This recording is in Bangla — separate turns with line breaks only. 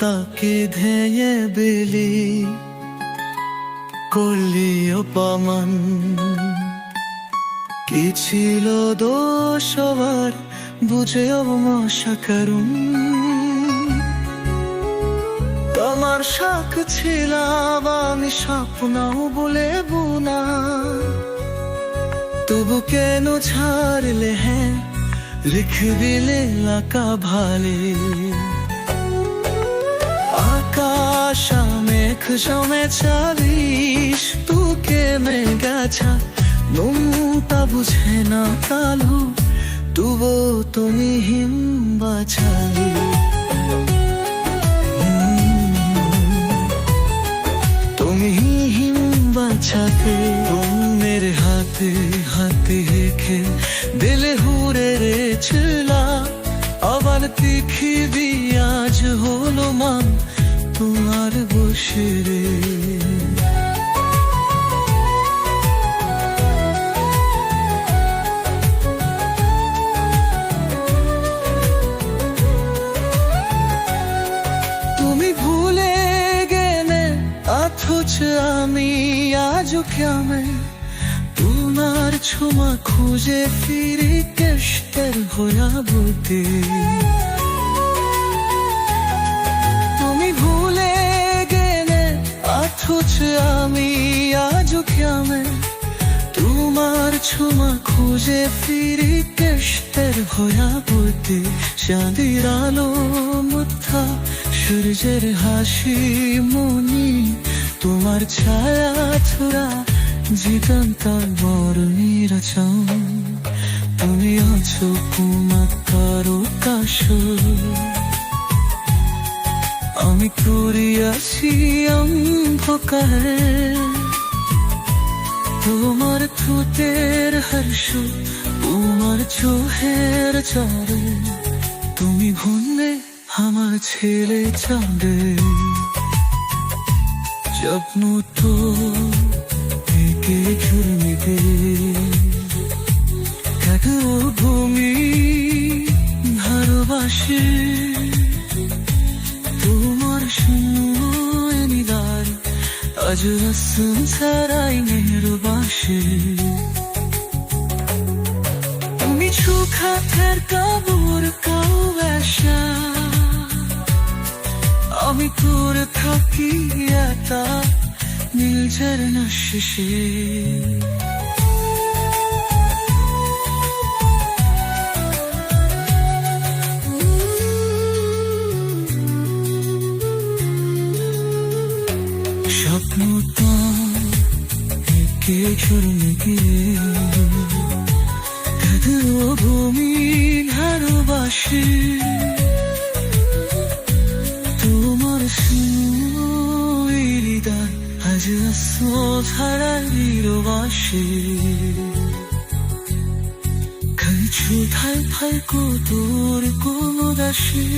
তাকে ধেয়ে বেলি করলি অপমান কি ছিল দোষ সবার বুঝে অবমাশা করুন। তোমার শাক ছিলাম আমি স্বপ্নও বলে বুনা। তবু কেন ছাড়লে হ্যাঁ রেখ দিলে লাকা ভালে? আকাশ মেঘ জমে চালিস, তুকে মেঘাছা নুমতা বুঝে না কালু তুবো তুমি হিম বাছালি তুমি হিম বাছাতে মেরে হাতে হাতে হেখে দিলে হুরে রে ছিলা, আবার পৃথিবী আজ হলো মান। তোমার বসে রে তুমি ভুলে গেলে অথচ আমি আজও কেমন? তোমার ছোঁয়া খুঁজে ফিরে কেষ্টের হইয়া বলতে অথচ আমি, আজও কেমন? তোমার ছোঁয়া খুঁজে ফিরে কেষ্টের হইয়া বলতে চাঁদের আলো মুথা, সূর্যের হাসি মনি, তোমার ছায়া ছোড়া জীবন্তার বরণীর চাও তুমি আছো কুমাকারো কাশ আমি করিয়াছি অন্ধকার তোমার ঠোঁটের হর্ষ তোমার চোহের চারে তুমি ঘুরলে আমার ছেলে চাঁদে। স্বপ্ন তো একে ঘুরনিতে কাকো ভূমি ভালোবাসে। আজ সংসারাই মেরবাসে তুমি সুখাতের কাবুর কাউ বেশা আমি তোর থাকি একা নীল শেষে স্বপ্ন তো একে ছড়নে গিয়ে ভূমি তোমার হৃদয় আজ ছাড়া নিরবাসে। থাই ফাই কো তোর কোনো দাসে।